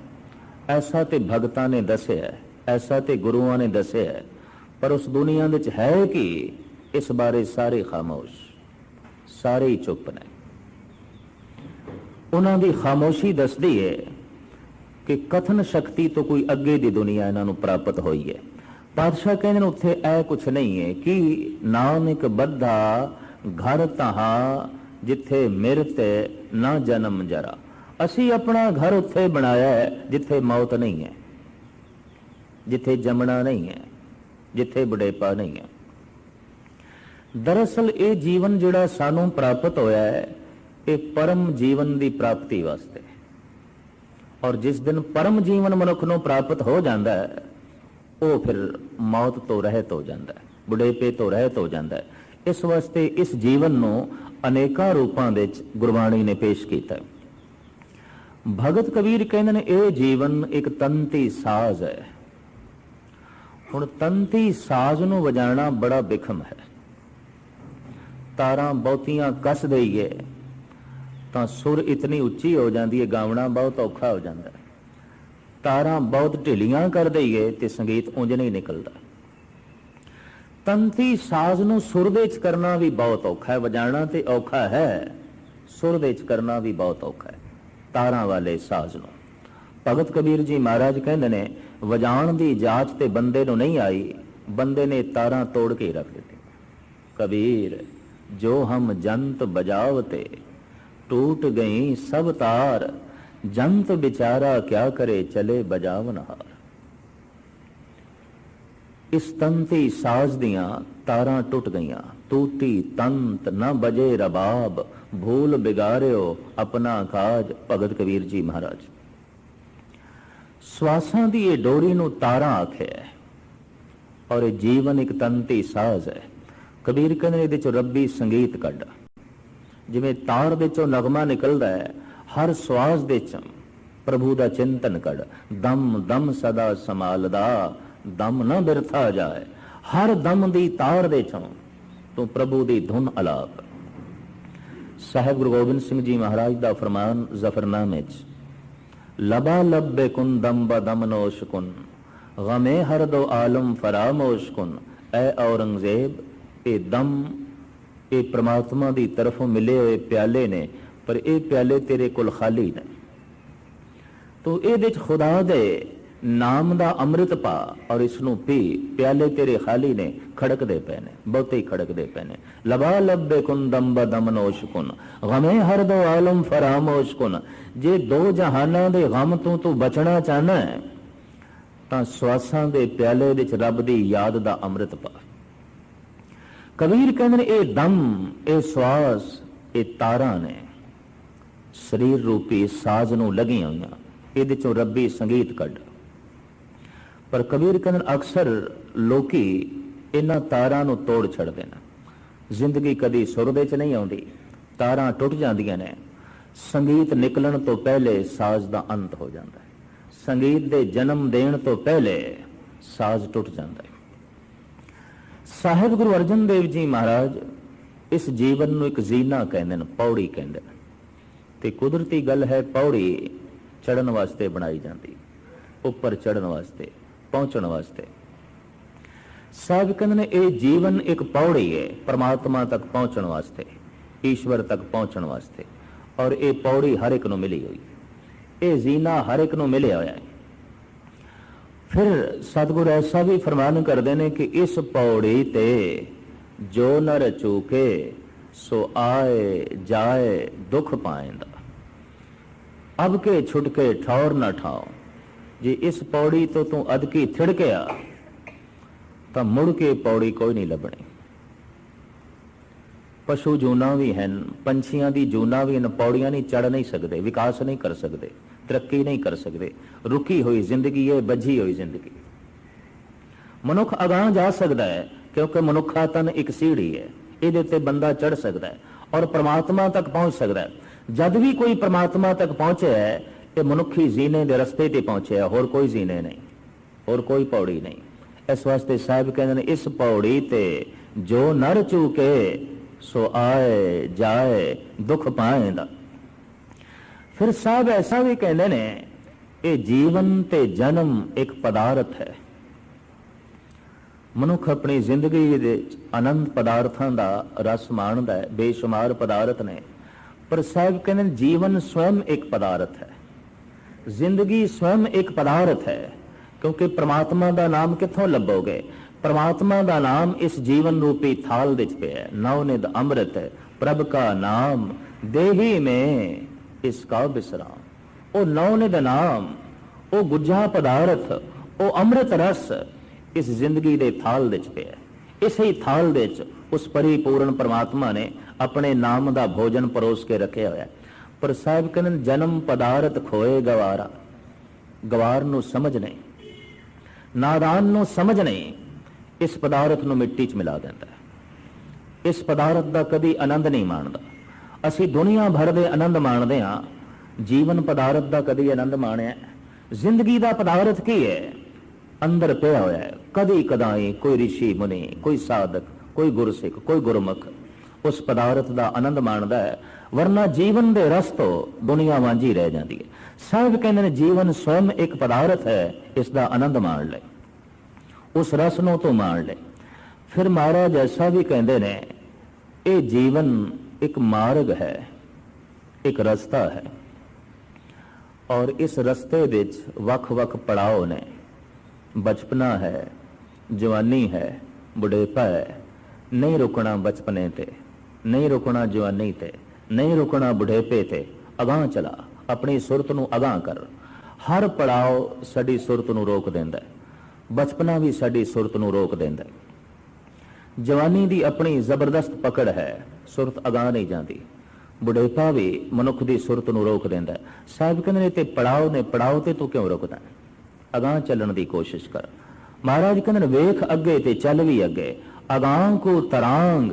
ਐਸਾ ਤੇ ਭਗਤਾਂ ਨੇ ਦੱਸਿਆ, ਐਸਾ ਤੇ ਗੁਰੂਆਂ ਨੇ ਦੱਸਿਆ, ਪਰ ਉਸ ਦੁਨੀਆ ਵਿੱਚ ਹੈ ਕਿ, ਇਸ ਬਾਰੇ ਸਾਰੇ ਖਾਮੋਸ਼, ਸਾਰੇ ਚੁੱਪ ਨੇ। ਉਹਨਾਂ ਦੀ ਖਾਮੋਸ਼ੀ ਦੱਸਦੀ ਹੈ ਕਿ ਕਥਨ ਸ਼ਕਤੀ ਤੋਂ ਕੋਈ ਅੱਗੇ ਦੀ ਦੁਨੀਆ ਇਹਨਾਂ ਨੂੰ ਪ੍ਰਾਪਤ ਹੋਈ ਹੈ। ਪਾਤਸ਼ਾਹ ਕਹਿੰਦੇ ਨੇ ਉੱਥੇ ਐ ਕੁਛ ਨਹੀਂ ਹੈ ਕਿ ਨਾਨਕ ਬੱਧਾ ਘਰ ਤਹਾ ਜਿੱਥੇ ਮਿਰਤ ਨਾ ਜਨਮ ਜਰਾ। ਅਸੀਂ ਆਪਣਾ ਘਰ ਉੱਥੇ ਬਣਾਇਆ ਹੈ ਜਿੱਥੇ ਮੌਤ ਨਹੀਂ ਹੈ, ਜਿੱਥੇ ਜੰਮਣਾ ਨਹੀਂ ਹੈ, ਜਿੱਥੇ ਬੁਢੇਪਾ ਨਹੀਂ ਹੈ। ਦਰਅਸਲ ਇਹ ਜੀਵਨ ਜਿਹੜਾ ਸਾਨੂੰ ਪ੍ਰਾਪਤ ਹੋਇਆ ਹੈ, ਇਹ ਪਰਮ ਜੀਵਨ ਦੀ ਪ੍ਰਾਪਤੀ ਵਾਸਤੇ। ਔਰ ਜਿਸ ਦਿਨ ਪਰਮ ਜੀਵਨ ਮਨੁੱਖ ਨੂੰ ਪ੍ਰਾਪਤ ਹੋ ਜਾਂਦਾ ਹੈ ਉਹ ਫਿਰ ਮੌਤ ਤੋਂ ਰਹਿਤ ਹੋ ਜਾਂਦਾ ਹੈ, ਬੁਢੇਪੇ ਤੋਂ ਰਹਿਤ ਹੋ ਜਾਂਦਾ ਹੈ। ਇਸ ਵਾਸਤੇ ਇਸ ਜੀਵਨ ਨੂੰ ਅਨੇਕਾਂ ਰੂਪਾਂ ਵਿੱਚ ਗੁਰਬਾਣੀ ਨੇ ਪੇਸ਼ ਕੀਤਾ ਭਗਤ ਕਬੀਰ ਕਹਿੰਦੇ ਨੇ, ਇਹ ਜੀਵਨ ਇੱਕ ਤੰਤੀ ਸਾਜ਼ ਹੈ। ਹੁਣ ਤੰਤੀ ਸਾਜ਼ ਨੂੰ ਵਜਾਉਣਾ ਬੜਾ ਬਿਖਮ ਹੈ। ਤਾਰਾਂ ਬਹੁਤੀਆਂ ਕੱਸ ਦਈਏ, ਤਾਂ ਸੁਰ ਇਤਨੀ ਉੱਚੀ ਹੋ ਜਾਂਦੀ ਹੈ ਗਾਵਣਾ ਬਹੁਤ ਔਖਾ ਹੋ ਜਾਂਦਾ ਹੈ। ਤਾਰਾਂ ਬਹੁਤ ਢਿੱਲੀਆਂ ਕਰ ਦਈਏ ਤੇ ਸੰਗੀਤ ਉਂਝ ਨਹੀਂ ਨਿਕਲਦਾ। ਤੰਤੀ ਸਾਜ਼ ਨੂੰ ਸੁਰ ਦੇ ਵਿੱਚ ਕਰਨਾ ਵੀ ਬਹੁਤ ਔਖਾ ਹੈ, ਵਜਾਉਣਾ ਤੇ ਔਖਾ ਹੈ, ਸੁਰ ਦੇ ਵਿੱਚ ਕਰਨਾ ਵੀ ਬਹੁਤ ਔਖਾ ਹੈ, ਤਾਰਾਂ ਵਾਲੇ ਸਾਜ਼ ਨੂੰ। ਭਗਤ ਕਬੀਰ ਜੀ ਮਹਾਰਾਜ ਕਹਿੰਦੇ ਨੇ ਵਜਾਣ ਦੀ ਜਾਂਚ ਤੇ ਬੰਦੇ ਨੂੰ ਨਹੀਂ ਆਈ, ਬੰਦੇ ਨੇ ਤਾਰਾਂ ਤੋੜ ਕੇ ਰੱਖ ਦਿੱਤੀ ਕਬੀਰ, ਜੋ ਹਮ ਜੰਤ ਬਜਾਵਤੇ, ਟੂਟ ਗਈ ਸਭ ਤਾਰ ਜੰਤ ਵਿਚਾਰਾ ਕਿਆ ਕਰੇ ਚਲੇ ਬਜਾਵਨਹਾਰ ਇਸ ਤੰਤੀ ਸਾਜ਼ ਦੀਆਂ ਤਾਰਾਂ ਟੁੱਟ ਗਈਆਂ। ਟੂਟੀ ਤੰਤ ਨਾ ਬਜੇ ਰਬਾਬ, ਭੂਲ ਬਿਗਾਰਿਓ ਆਪਣਾ ਕਾਜ ਭਗਤ ਕਬੀਰ ਜੀ ਮਹਾਰਾਜ। ਸਵਾਸਾਂ ਦੀ ਇਹ ਡੋਰੀ ਨੂੰ ਤਾਰਾਂ ਆਖਿਆ ਔਰ ਇਹ ਜੀਵਨ ਇੱਕ ਤੰਤੀ ਸਾਜ਼ ਹੈ ਕਬੀਰ ਕਹਿੰਦੇ ਇਹਦੇ ਚੋਂ ਰੱਬੀ ਸੰਗੀਤ ਕੱਢ। ਜਿਵੇਂ ਤਾਰ ਦੇ ਚੋਂ ਨਗਮਾ ਨਿਕਲਦਾ ਹੈ ਹਰ ਸਵਾਸ ਦੇ ਚ। ਪ੍ਰਭੂ ਦਾ ਚਿੰਤਨ ਕੱਢ ਦਮ ਦਮ ਸਦਾ ਸੰਭਾਲਦਾ। ਦਮ ਨਾ ਬਿਰਥਾ ਜਾਏ। ਹਰ ਦਮ ਦੀ ਤਾਰ ਦੇ ਚੋਂ। ਤੂੰ ਪ੍ਰਭੂ ਦੀ ਧੁਨ ਅਲਾਪ। ਸਾਹਿਬ ਗੁਰੂ ਗੋਬਿੰਦ ਸਿੰਘ ਜੀ ਮਹਾਰਾਜ ਦਾ ਫਰਮਾਨ ਜ਼ਫਰਨਾਮੇ ਚ। ਲਬਾ ਲੱਭੇ ਕੁਨ, ਦਮ ਬਦਮ ਨੋਸ਼ ਕੁਨ। ਗਮੇ ਹਰ ਦੋ ਆਲਮ ਫਰਾਮੋਸ਼ ਕੁਨ। ਐ ਔਰੰਗਜ਼ੇਬ, ਇਹ ਦਮ, ਇਹ ਪ੍ਰਮਾਤਮਾ ਦੀ ਤਰਫੋਂ ਮਿਲੇ ਹੋਏ ਪਿਆਲੇ ਨੇ ਪਰ ਇਹ ਪਿਆਲੇ ਤੇਰੇ ਕੋਲ ਖਾਲੀ ਨੇ ਤੂੰ ਇਹਦੇ ਚ ਖੁਦਾ ਦੇ ਨਾਮ ਦਾ ਅੰਮ੍ਰਿਤ ਪਾ ਔਰ ਇਸ ਨੂੰ ਪੀ, ਪਿਆਲੇ ਤੇਰੇ ਖਾਲੀ ਨੇ, ਖੜਕਦੇ ਪਏ ਨੇ, ਬਹੁਤੇ ਹੀ ਖੜਕਦੇ ਪਏ ਨੇ। ਲਬਾ ਲੱਭੇ ਬੇਕੁਨ ਦਮ ਬਦਮ ਨੋਸ਼ ਕੁਨ, ਗਮੇ ਹਰ ਦੋ ਆਲਮ ਫਰਾਮੋਸ਼ ਕੁਨ। ਜੇ ਦੋ ਜਹਾਨਾਂ ਦੇ ਗਮ ਤੋਂ ਤੂੰ ਬਚਣਾ ਚਾਹਨਾ ਹੈ, ਤਾਂ ਸਵਾਸਾਂ ਦੇ ਪਿਆਲੇ ਵਿੱਚ ਰੱਬ ਦੀ ਯਾਦ ਦਾ ਅੰਮ੍ਰਿਤ ਪਾ। ਕਬੀਰ ਕਹਿੰਦੇ ਨੇ, ਇਹ ਦਮ, ਇਹ ਸਵਾਸ, ਇਹ ਤਾਰਾਂ ਨੇ। ਸਰੀਰ ਰੂਪੀ ਸਾਜ਼ ਨੂੰ ਲੱਗੀਆਂ ਹੋਈਆਂ। ਇਹਦੇ ਚੋਂ ਰੱਬੀ ਸੰਗੀਤ ਕੱਢ। ਪਰ ਕਬੀਰ ਕਹਿੰਦੇ ਅਕਸਰ ਲੋਕੀ ਇਹਨਾਂ ਤਾਰਾਂ ਨੂੰ ਤੋੜ ਛੱਡਦੇ ਨੇ। ਜ਼ਿੰਦਗੀ ਕਦੀ ਸੁਰ ਦੇ ਚ ਨਹੀਂ ਆਉਂਦੀ। ਤਾਰਾਂ ਟੁੱਟ ਜਾਂਦੀਆਂ ਨੇ। ਸੰਗੀਤ ਨਿਕਲਣ ਤੋਂ ਪਹਿਲੇ ਸਾਜ਼ ਦਾ ਅੰਤ ਹੋ ਜਾਂਦਾ ਹੈ। ਸੰਗੀਤ ਦੇ ਜਨਮ ਦੇਣ ਤੋਂ ਪਹਿਲੇ ਸਾਜ਼ ਟੁੱਟ ਜਾਂਦਾ ਹੈ। ਸਾਹਿਬ ਗੁਰੂ ਅਰਜਨ ਦੇਵ ਜੀ ਮਹਾਰਾਜ ਇਸ ਜੀਵਨ ਨੂੰ ਇੱਕ ਜ਼ੀਨਾ ਕਹਿੰਦੇ ਨੇ, ਪੌੜੀ ਕਹਿੰਦੇ ਨੇ। ਤੇ ਕੁਦਰਤੀ ਗੱਲ ਹੈ ਪੌੜੀ ਚੜਨ ਵਾਸਤੇ ਬਣਾਈ ਜਾਂਦੀ, ਉੱਪਰ ਚੜਨ ਵਾਸਤੇ, ਪਹੁੰਚਣ ਵਾਸਤੇ। ਸਾਹਿਬ ਕਹਿੰਦੇ ਨੇ ਇਹ ਜੀਵਨ ਇੱਕ ਪੌੜੀ ਹੈ, ਪਰਮਾਤਮਾ ਤੱਕ ਪਹੁੰਚਣ ਵਾਸਤੇ, ਈਸ਼ਵਰ ਤੱਕ ਪਹੁੰਚਣ ਵਾਸਤੇ, ਔਰ ਇਹ ਪੌੜੀ ਹਰ ਇੱਕ ਨੂੰ ਮਿਲੀ ਹੋਈ। ਇਹ ਜ਼ੀਨਾ ਹਰ ਇੱਕ ਨੂੰ ਮਿਲਿਆ ਹੋਇਆ ਹੈ। ਫਿਰ ਸਤਿਗੁਰ ਐਸਾ ਵੀ ਫਰਮਾਨ ਕਰਦੇ ਨੇ ਕਿ ਇਸ ਪੌੜੀ ਤੇ ਜੋ ਨਰ ਚੂਕੇ, ਸੋ ਆਏ ਜਾਏ ਦੁੱਖ ਪਾਏਂਦਾ। ਅਬ ਕੇ ਛੁਟਕੇ ਠੌਰ ਨਾ ਠਾਓ। ਜੇ ਇਸ ਪੌੜੀ ਤੋਂ ਤੂੰ ਅਦਕੀ ਥਿੜਕਿਆ, ਤਾਂ ਮੁੜ ਕੇ ਪੌੜੀ ਕੋਈ ਨਹੀਂ ਲੱਭਣੀ। ਪਸ਼ੂ ਜੂਨਾ ਵੀ ਹਨ, ਪੰਛੀਆਂ ਦੀ ਜੂਨਾ ਵੀ ਹਨ, ਪੌੜੀਆਂ ਨਹੀਂ ਚੜ ਨਹੀਂ ਸਕਦੇ, ਵਿਕਾਸ ਨਹੀਂ ਕਰ ਸਕਦੇ, ਤਰੱਕੀ ਨਹੀਂ ਕਰ ਸਕਦੇ, ਰੁਕੀ ਹੋਈ ਜ਼ਿੰਦਗੀ ਹੈ ਬੱਝੀ ਹੋਈ ਜ਼ਿੰਦਗੀ। ਮਨੁੱਖ ਅਗਾਹ ਜਾ ਸਕਦਾ ਹੈ, ਕਿਉਂਕਿ ਮਨੁੱਖਾ ਤਨ ਇੱਕ ਸੀੜੀ ਹੈ, ਇਹਦੇ ਉੱਤੇ ਬੰਦਾ ਚੜ ਸਕਦਾ ਹੈ। ਔਰ ਪ੍ਰਮਾਤਮਾ ਤੱਕ ਪਹੁੰਚ ਸਕਦਾ ਹੈ। ਜਦ ਵੀ ਕੋਈ ਪ੍ਰਮਾਤਮਾ ਤੱਕ ਪਹੁੰਚਿਆ ਹੈ, ਇਹ ਮਨੁੱਖੀ ਜ਼ੀਨੇ ਦੇ ਰਸਤੇ ਤੇ ਪਹੁੰਚਿਆ ਹੋਰ ਕੋਈ ਜ਼ੀਨੇ ਨਹੀਂ, ਹੋਰ ਕੋਈ ਪੌੜੀ ਨਹੀਂ। ਇਸ ਵਾਸਤੇ ਸਾਹਿਬ ਕਹਿੰਦੇ ਨੇ, ਇਸ ਪੌੜੀ ਤੇ ਜੋ ਨਰ ਚੂਕੇ, ਸੋ ਆਏ ਜਾਏ, ਦੁੱਖ ਪਾਏਂਦਾ ਫਿਰ ਸਾਹਿਬ ਐਸਾ ਵੀ ਕਹਿੰਦੇ ਨੇ, ਇਹ ਜੀਵਨ ਤੇ ਜਨਮ ਇੱਕ ਪਦਾਰਥ ਹੈ। ਮਨੁੱਖ ਆਪਣੀ ਜ਼ਿੰਦਗੀ ਦੇ ਵਿੱਚ ਅਨੰਤ ਪਦਾਰਥਾਂ ਦਾ ਰਸ ਮਾਣਦਾ ਹੈ, ਬੇਸ਼ੁਮਾਰ ਪਦਾਰਥ ਨੇ। ਪਰ ਸਾਹਿਬ ਕਹਿੰਦੇ ਨੇ, ਜੀਵਨ ਸਵੈਮ ਇੱਕ ਪਦਾਰਥ ਹੈ। ਜ਼ਿੰਦਗੀ ਸਵੈਮ ਇੱਕ ਪਦਾਰਥ ਹੈ, ਕਿਉਂਕਿ ਪ੍ਰਮਾਤਮਾ ਦਾ ਨਾਮ ਕਿੱਥੋਂ ਲੱਭੋਗੇ? ਪ੍ਰਮਾਤਮਾ ਦਾ ਨਾਮ ਇਸ ਜੀਵਨ ਰੂਪੀ ਥਾਲ ਵਿੱਚ ਪਿਆ ਹੈ। ਨਵਨਿਦ ਅੰਮ੍ਰਿਤ ਹੈ ਪ੍ਰਭ ਕਾ ਨਾਮ, ਦੇਹੀ ਮੈਂ ਇਸ ਕਾ ਬਿਸਰਾਮ। ਉਹ ਨਵਨਿਦ ਨਾਮ, ਉਹ ਗੁੱਝਾ ਪਦਾਰਥ, ਉਹ ਅੰਮ੍ਰਿਤ ਰਸ ਇਸ ਜ਼ਿੰਦਗੀ ਦੇ ਥਾਲ ਵਿੱਚ ਪਿਆ ਹੈ। ਇਸੇ ਹੀ ਥਾਲ ਦੇ ਵਿੱਚ ਉਸ ਪਰਿਪੂਰਨ ਪ੍ਰਮਾਤਮਾ ਨੇ ਆਪਣੇ ਨਾਮ ਦਾ ਭੋਜਨ ਪਰੋਸ ਕੇ ਰੱਖਿਆ ਹੋਇਆ ਪਰ ਸਾਹਿਬ ਕਹਿੰਦੇ ਜਨਮ ਪਦਾਰਥ ਖੋਏ ਗਵਾਰਾ। ਗਵਾਰ ਨੂੰ ਸਮਝ ਨਹੀਂ। ਨਾਦਾਨ ਨੂੰ ਸਮਝ ਨਹੀਂ। ਇਸ ਪਦਾਰਥ ਨੂੰ ਮਿੱਟੀ 'ਚ ਮਿਲਾ ਦਿੰਦਾ ਹੈ। ਇਸ ਪਦਾਰਥ ਦਾ ਕਦੀ ਆਨੰਦ ਨਹੀਂ ਮਾਣਦਾ। ਅਸੀਂ ਦੁਨੀਆ ਭਰ ਦੇ ਆਨੰਦ ਮਾਣਦੇ ਹਾਂ। ਜੀਵਨ ਪਦਾਰਥ ਦਾ ਕਦੀ ਆਨੰਦ ਮਾਣਿਆ ਜ਼ਿੰਦਗੀ ਦਾ ਪਦਾਰਥ ਕੀ ਹੈ? ਅੰਦਰ ਪਿਆ ਹੋਇਆ ਹੈ। ਕਦੀ ਕਦਾਈ ਕੋਈ ਰਿਸ਼ੀ, ਮੁਨੀ, ਕੋਈ ਸਾਧਕ, ਕੋਈ ਗੁਰਸਿੱਖ, ਕੋਈ ਗੁਰਮੁਖ ਉਸ ਪਦਾਰਥ ਦਾ ਆਨੰਦ ਮਾਣਦਾ ਹੈ, ਵਰਨਾ ਜੀਵਨ ਦੇ ਰਸ ਤੋਂ ਦੁਨੀਆ ਵਾਂਝੀ ਰਹਿ ਜਾਂਦੀ ਹੈ। ਸਾਹਿਬ ਕਹਿੰਦੇ ਨੇ, ਜੀਵਨ ਸਵੈਮ ਇੱਕ ਪਦਾਰਥ ਹੈ, ਇਸ ਦਾ ਆਨੰਦ ਮਾਣ ਲੈ ਉਸ ਰਸ ਨੂੰ ਤੂੰ ਮਾਣ ਲੈ ਫਿਰ ਮਹਾਰਾਜ ਐਸਾ ਵੀ ਕਹਿੰਦੇ ਨੇ, ਇਹ ਜੀਵਨ ਇੱਕ ਮਾਰਗ ਹੈ, ਇੱਕ ਰਸਤਾ ਹੈ। ਔਰ ਇਸ ਰਸਤੇ ਵਿੱਚ ਵੱਖ-ਵੱਖ ਪੜਾਅ ਨੇ। ਬਚਪਨਾ ਹੈ, ਜਵਾਨੀ ਹੈ, ਬੁਢੇਪਾ ਹੈ। ਨਹੀਂ ਰੁਕਣਾ ਬਚਪਨੇ ਤੇ, ਨਹੀਂ ਰੁਕਣਾ ਜਵਾਨੀ ਤੇ, ਨਹੀਂ ਰੁਕਣਾ ਬੁਢੇਪੇ ਤੇ। ਅਗਾਹ ਚਲਾ, ਆਪਣੀ ਸੁਰਤ ਨੂੰ ਅਗਾਹ ਕਰ। ਹਰ ਪੜਾਅ ਸਾਡੀ ਸੁਰਤ ਨੂੰ ਰੋਕ ਦਿੰਦਾ ਹੈ। ਬਚਪਨਾ ਵੀ ਸਾਡੀ ਸੁਰਤ ਨੂੰ ਰੋਕ ਦਿੰਦਾ ਹੈ। ਜਵਾਨੀ ਦੀ ਆਪਣੀ ਜ਼ਬਰਦਸਤ ਪਕੜ ਹੈ, ਸੁਰਤ ਅਗਾਹ ਨਹੀਂ ਜਾਂਦੀ। ਬੁਢੇਪਾ ਵੀ ਮਨੁੱਖ ਦੀ ਸੁਰਤ ਨੂੰ ਰੋਕ ਦਿੰਦਾ ਹੈ। ਸਾਹਿਬ ਕਹਿੰਦੇ ਨੇ, ਤੇ ਪੜਾਓ ਨੇ ਪੜਾਓ ਤੇ ਤੂੰ ਕਿਉਂ ਰੁਕਦਾ ਹੈ? ਅਗਾਹ ਚੱਲਣ ਦੀ ਕੋਸ਼ਿਸ਼ ਕਰ। ਮਹਾਰਾਜ ਕਹਿੰਦੇ ਵੇਖ ਅੱਗੇ ਤੇ ਚੱਲ ਵੀ ਅੱਗੇ। ਅਗਾਹ ਕੋ ਤਰਾਂਗ,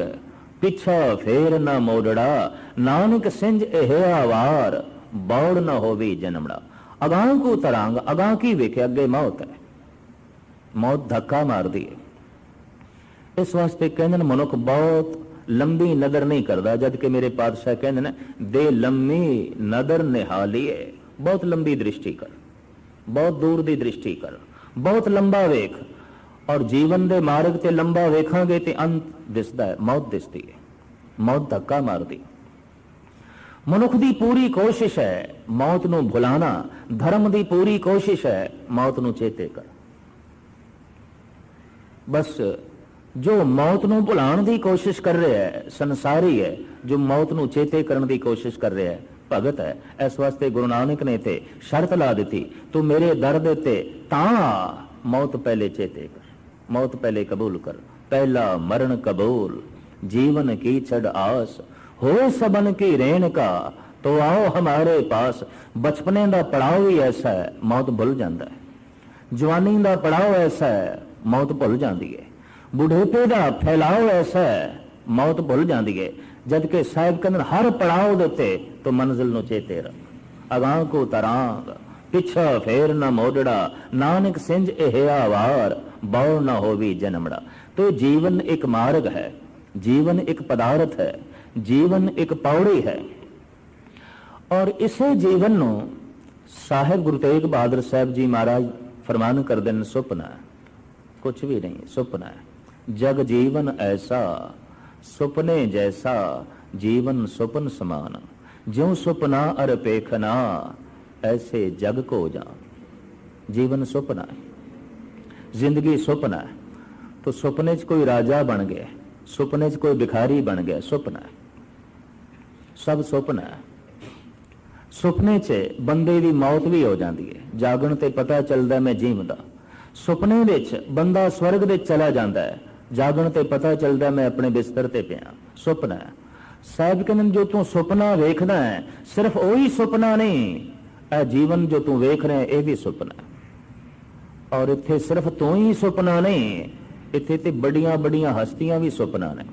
ਪਿੱਛਾ ਫੇਰ ਨਾ ਮੋੜੜਾ। ਨਾਨਕ ਸਿੰਜ ਇਹ ਆਵਾਰ, ਬੌੜ ਨਾ ਹੋਵੇ ਜਨਮੜਾ। ਅਗਾਹ ਕੋ ਤਰਾਂਗ, ਅਗਾਹ ਕੀ ਵੇਖੇ? ਅੱਗੇ ਮੌਤ ਹੈ। ਮੌਤ ਧੱਕਾ ਮਾਰਦੀ ਹੈ। ਇਸ ਵਾਸਤੇ ਕਹਿੰਦੇ ਨੇ, ਮਨੁੱਖ ਬਹੁਤ ਲੰਬੀ ਨਜ਼ਰ ਨਹੀਂ ਕਰਦਾ, ਜਦ ਕਿ ਮੇਰੇ ਪਾਤਸ਼ਾਹ ਕਹਿੰਦੇ ਨੇ, ਦੇ ਲੰਮੀ ਨਜ਼ਰ ਨਿਹਾਲੀਏ ਬਹੁਤ ਲੰਬੀ ਦ੍ਰਿਸ਼ਟੀ ਕਰ। ਬਹੁਤ ਦੂਰ ਦੀ ਦ੍ਰਿਸ਼ਟੀ ਕਰ। ਬਹੁਤ ਲੰਬਾ ਵੇਖ। ਔਰ ਜੀਵਨ ਦੇ ਮਾਰਗ ਤੇ ਲੰਬਾ ਵੇਖਾਂਗੇ ਤੇ ਅੰਤ ਦਿਸਦਾ ਹੈ, ਮੌਤ ਦਿਸਦੀ ਹੈ। ਮੌਤ ਧੱਕਾ ਮਾਰਦੀ। ਮਨੁੱਖ ਦੀ ਪੂਰੀ ਕੋਸ਼ਿਸ਼ ਹੈ ਮੌਤ ਨੂੰ ਭੁਲਾਣਾ। ਧਰਮ ਦੀ ਪੂਰੀ ਕੋਸ਼ਿਸ਼ ਹੈ ਮੌਤ ਨੂੰ ਚੇਤੇ ਕਰ। ਬਸ ਜੋ ਮੌਤ ਨੂੰ ਭੁਲਾਉਣ ਦੀ ਕੋਸ਼ਿਸ਼ ਕਰ ਰਿਹਾ ਹੈ, ਸੰਸਾਰੀ ਹੈ, ਜੋ ਮੌਤ ਨੂੰ ਚੇਤੇ ਕਰਨ ਦੀ ਕੋਸ਼ਿਸ਼ ਕਰ ਰਿਹਾ ਹੈ ਭਗਤ ਹੈ। ਇਸ ਵਾਸਤੇ ਗੁਰੂ ਨਾਨਕ ਨੇ ਤੇ ਸ਼ਰਤ ਲਾ ਦਿੱਤੀ, ਤੂੰ ਮੇਰੇ ਦਰ ਦੇ ਤੇ ਤਾਂ ਮੌਤ ਪਹਿਲੇ ਚੇਤੇ ਕਰ, ਮੌਤ ਪਹਿਲੇ ਕਬੂਲ ਕਰ। ਪਹਿਲਾ ਮਰਨ ਕਬੂਲ, ਜੀਵਨ ਕੀ ਛੜ ਆਸ, ਹੋ ਸਬਨ ਕੀ ਰੇਣ ਕਾ, ਤੋ ਆਓ ਹਮਾਰੇ ਪਾਸ। ਬਚਪਨੇ ਦਾ ਪੜਾਅ ਵੀ ਐਸਾ ਹੈ, ਮੌਤ ਭੁੱਲ ਜਾਂਦਾ ਹੈ। ਜਵਾਨੀ ਦਾ ਪੜਾਅ ਐਸਾ ਹੈ, ਮੌਤ ਭੁੱਲ ਜਾਂਦੀ ਹੈ। ਬੁਢੇਪੇ ਦਾ ਫੈਲਾਅ ਐਸਾ ਹੈ, ਮੌਤ ਭੁੱਲ ਜਾਂਦੀ ਹੈ। ਜਦ ਕਿ ਸਾਹਿਬ ਕਹਿੰਦੇ ਹਰ ਪੜਾਅ ਦੇ ਉੱਤੇ ਤੂੰ ਮੰਜ਼ਿਲ ਨੂੰ ਚੇਤੇ ਰੱਖ। ਅਗਾਹ ਕੋ ਤਰਾਂਗ, ਪਿਛਾ ਫੇਰ ਨਾ ਮੋੜੜਾ, ਨਾਨਕ ਸਿੰਜ ਇਹ ਆਵਾਰ, ਬਉ ਨਾ ਹੋਵੀ ਜਨਮੜਾ। ਤੋ ਜੀਵਨ ਇੱਕ ਮਾਰਗ ਹੈ, ਜੀਵਨ ਇੱਕ ਪਦਾਰਥ ਹੈ, ਜੀਵਨ ਇੱਕ ਪੌੜੀ ਹੈ। ਔਰ ਇਸੇ ਜੀਵਨ ਨੂੰ ਸਾਹਿਬ ਗੁਰੂ ਤੇਗ ਬਹਾਦਰ ਸਾਹਿਬ ਜੀ ਮਹਾਰਾਜ ਫਰਮਾਨ ਕਰਦੇ ਨੇ, ਸੁਪਨਾ ਕੁਝ ਵੀ ਨਹੀਂ, ਸੁਪਨਾ ਜਗ ਜੀਵਨ ਐਸਾ ਸੁਪਨੇ ਜੈਸਾ, ਜੀਵਨ ਸੁਪਨ ਸਮਾਨ। ਜਿਉ ਸੁਪਨਾ ਅਰ ਪੇਖਨਾ, ਐਸੇ ਜਗ ਕੋ ਜਾਨ। ਜੀਵਨ ਸੁਪਨਾ ਹੈ। ਜ਼ਿੰਦਗੀ ਸੁਪਨਾ ਹੈ। तो ਸੁਪਨੇ 'ਚ ਕੋਈ ਰਾਜਾ ਬਣ ਗਿਆ, ਸੁਪਨੇ 'ਚ ਕੋਈ ਭਿਖਾਰੀ ਬਣ ਗਿਆ, ਸੁਪਨਾ ਹੈ। ਸਭ ਸੁਪਨਾ ਹੈ। ਸੁਪਨੇ 'ਚ ਬੰਦੇ ਦੀ ਮੌਤ ਵੀ ਹੋ ਜਾਂਦੀ ਹੈ। ਜਾਗਣ ਤੇ ਪਤਾ ਚੱਲਦਾ ਮੈਂ ਜੀਵਦਾ। ਸੁਪਨੇ ਵਿੱਚ ਬੰਦਾ ਸਵਰਗ ਵਿੱਚ ਚਲਾ ਜਾਂਦਾ ਹੈ। ਜਾਗਣ ਤੇ ਪਤਾ ਚੱਲਦਾ ਮੈਂ ਆਪਣੇ ਬਿਸਤਰ ਤੇ ਪਿਆ। ਸੁਪਨਾ ਸਾਹਿਬ ਕਹਿੰਦੇ ਜੋ ਤੂੰ ਸੁਪਨਾ ਵੇਖਦਾ ਹੈ, ਸਿਰਫ ਉਹੀ ਸੁਪਨਾ ਨਹੀਂ, ਇਹ ਜੀਵਨ ਜੋ ਤੂੰ ਵੇਖ ਰਿਹਾ ਇਹ ਵੀ ਸੁਪਨਾ ਔਰ ਇੱਥੇ ਸਿਰਫ ਤੂੰ ਹੀ ਸੁਪਨਾ ਨਹੀਂ, ਇੱਥੇ ਤੇ ਬੜੀਆਂ ਬੜੀਆਂ ਹਸਤੀਆਂ ਵੀ ਸੁਪਨਾ ਨੇ।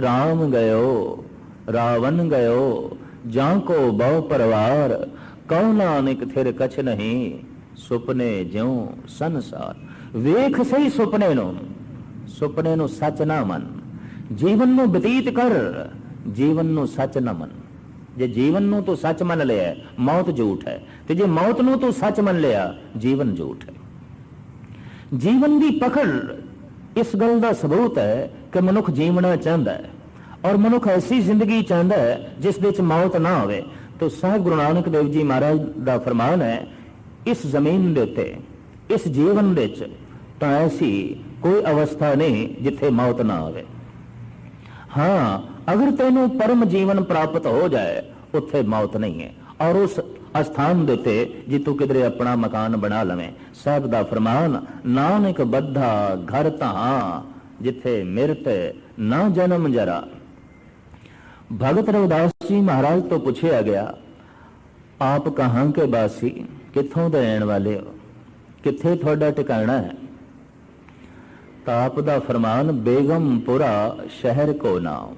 ਰਾਮ ਗਇਓ, ਰਾਵਣ ਗਇਓ, ਜਾਂ ਕੋ ਬਹੁ ਪਰਵਾਰ, ਕਉ ਨਾਨਕ ਥਿਰ ਕਛ ਨਹੀਂ, ਸੁਪਨੇ ਜਿਉ ਸੰਸਾਰ। ਵੇਖ ਸਹੀ ਸੁਪਨੇ ਨੂੰ ਸੁਪਨੇ ਨੂੰ ਸੱਚ ਨਾ ਮੰਨ। ਜੀਵਨ ਨੂੰ ਬਤੀਤ ਕਰ, ਜੀਵਨ ਨੂੰ ਸੱਚ ਨਾ ਮੰਨ। ਜੇ ਜੀਵਨ ਨੂੰ ਤੂੰ ਸੱਚ ਮੰਨ ਲਿਆ, ਮੌਤ ਝੂਠ ਹੈ। ਤੇ ਜੇ ਮੌਤ ਨੂੰ ਤੂੰ ਸੱਚ ਮੰਨ ਲਿਆ, ਜੀਵਨ ਝੂਠ ਹੈ। ਜੀਵਨ ਦੀ ਪਕੜ ਇਸ ਗੱਲ ਦਾ ਸਬੂਤ ਹੈ ਕਿ ਮਨੁੱਖ ਜੀਵਣਾ ਚਾਹੁੰਦਾ ਹੈ। ਔਰ ਮਨੁੱਖ ਐਸੀ ਜ਼ਿੰਦਗੀ ਚਾਹੁੰਦਾ ਹੈ, ਜਿਸ ਵਿੱਚ ਮੌਤ ਨਾ ਹੋਵੇ। ਤੋ ਸਾਹਿਬ ਗੁਰੂ ਨਾਨਕ ਦੇਵ ਜੀ ਮਹਾਰਾਜ ਦਾ ਫਰਮਾਨ ਹੈ, ਇਸ ਜ਼ਮੀਨ ਦੇ ਉੱਤੇ, ਇਸ ਜੀਵਨ ਵਿੱਚ ਤਾਂ ਐਸੀ ਕੋਈ ਅਵਸਥਾ ਨਹੀਂ ਜਿੱਥੇ ਮੌਤ ਨਾ ਆਵੇ। ਹਾਂ, ਅਗਰ ਤੈਨੂੰ ਪਰਮ ਜੀਵਨ ਪ੍ਰਾਪਤ ਹੋ ਜਾਏ, ਉੱਥੇ ਮੌਤ ਨਹੀਂ ਹੈ। ਔਰ ਉਸ ਅਸਥਾਨ ਦੇ ਉੱਤੇ ਜੇ ਤੂੰ ਕਿਧਰੇ ਆਪਣਾ ਮਕਾਨ ਬਣਾ ਲਵੇਂ, ਸਾਹਿਬ ਦਾ ਫਰਮਾਨ, ਨਾਨਕ ਬੱਧਾ ਘਰ ਤਾਂ ਜਿੱਥੇ ਮਿਰਤ ਨਾ ਜਨਮ ਜਰਾ। ਭਗਤ ਰਵਿਦਾਸ ਜੀ ਮਹਾਰਾਜ ਤੋਂ ਪੁੱਛਿਆ ਗਿਆ, ਆਪ ਕਹਾਂ ਕੇ ਬਾਸੀ, ਕਿੱਥੋਂ ਦੇ ਰਹਿਣ ਵਾਲੇ ਹੋ? ਕਿੱਥੇ ਤੁਹਾਡਾ ਟਿਕਾਣਾ ਹੈ? ਤਾਂ ਆਪ ਦਾ ਫਰਮਾਨ ਬੇਗਮਪੁਰਾ ਸ਼ਹਿਰ ਕੋ ਨਾਮ।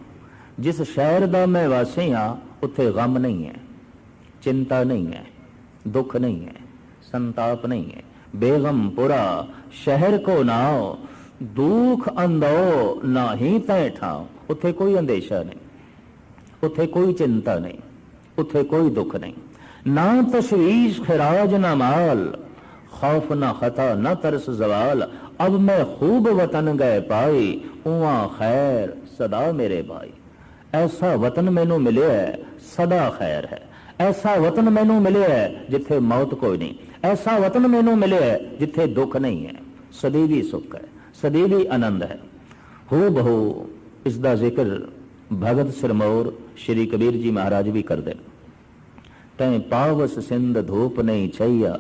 ਜਿਸ ਸ਼ਹਿਰ ਦਾ ਮੈਂ ਵਾਸੀ ਹਾਂ, ਉੱਥੇ ਗਮ ਨਹੀਂ ਹੈ, ਚਿੰਤਾ ਨਹੀਂ ਹੈ, ਦੁੱਖ ਨਹੀਂ ਹੈ, ਸੰਤਾਪ ਨਹੀਂ ਹੈ। ਬੇਗਮਪੁਰਾ ਸ਼ਹਿਰ ਕੋ ਨਾਮ, ਦੁਖ ਅੰਦੋ ਨਹੀਂ ਤੈ ਠਾਉ ਉੱਥੇ ਕੋਈ ਅੰਦੇਸ਼ਾ ਨਹੀਂ, ਉੱਥੇ ਕੋਈ ਚਿੰਤਾ ਨਹੀਂ, ਉੱਥੇ ਕੋਈ ਦੁੱਖ ਨਹੀਂ। ਨਾ ਤਸ਼ਵੀਸ਼ ਖਰਾਜ ਨਾ ਮਾਲ, ਖੌਫ ਨਾ ਖਤਾ ਨਾ ਤਰਸ ਜ਼ਵਾਲ। ਅਬ ਮੈਂ ਖੂਬ ਵਤਨ ਗਏ ਪਾਈ ਉਵਾ ਖੈਰ ਸਦਾ ਮੇਰੇ ਭਾਈ ਐਸਾ ਵਤਨ ਮੈਨੂੰ ਮਿਲਿਆ ਹੈ, ਸਦਾ ਖੈਰ ਹੈ ਐਸਾ ਵਤਨ ਮੈਨੂੰ ਮਿਲਿਆ ਹੈ, ਜਿੱਥੇ ਮੌਤ ਕੋਈ ਨਹੀਂ ਐਸਾ ਵਤਨ ਮੈਨੂੰ ਮਿਲਿਆ ਹੈ, ਜਿੱਥੇ ਦੁੱਖ ਨਹੀਂ ਹੈ ਸਦੀਵੀ ਸੁੱਖ ਹੈ ਸਦੀਵੀ ਆਨੰਦ ਹੈ ਹੋ ਬਹੁ ਇਸ ਦਾ ਜ਼ਿਕਰ ਭਗਤ ਸਿਰਮੌਰ ਸ਼੍ਰੀ ਕਬੀਰ ਜੀ ਮਹਾਰਾਜ ਵੀ ਕਰਦੇ ਤੈ ਪਾਵਸ ਸਿੰਧ ਧੂਪ ਨਹੀਂ ਛਈਆ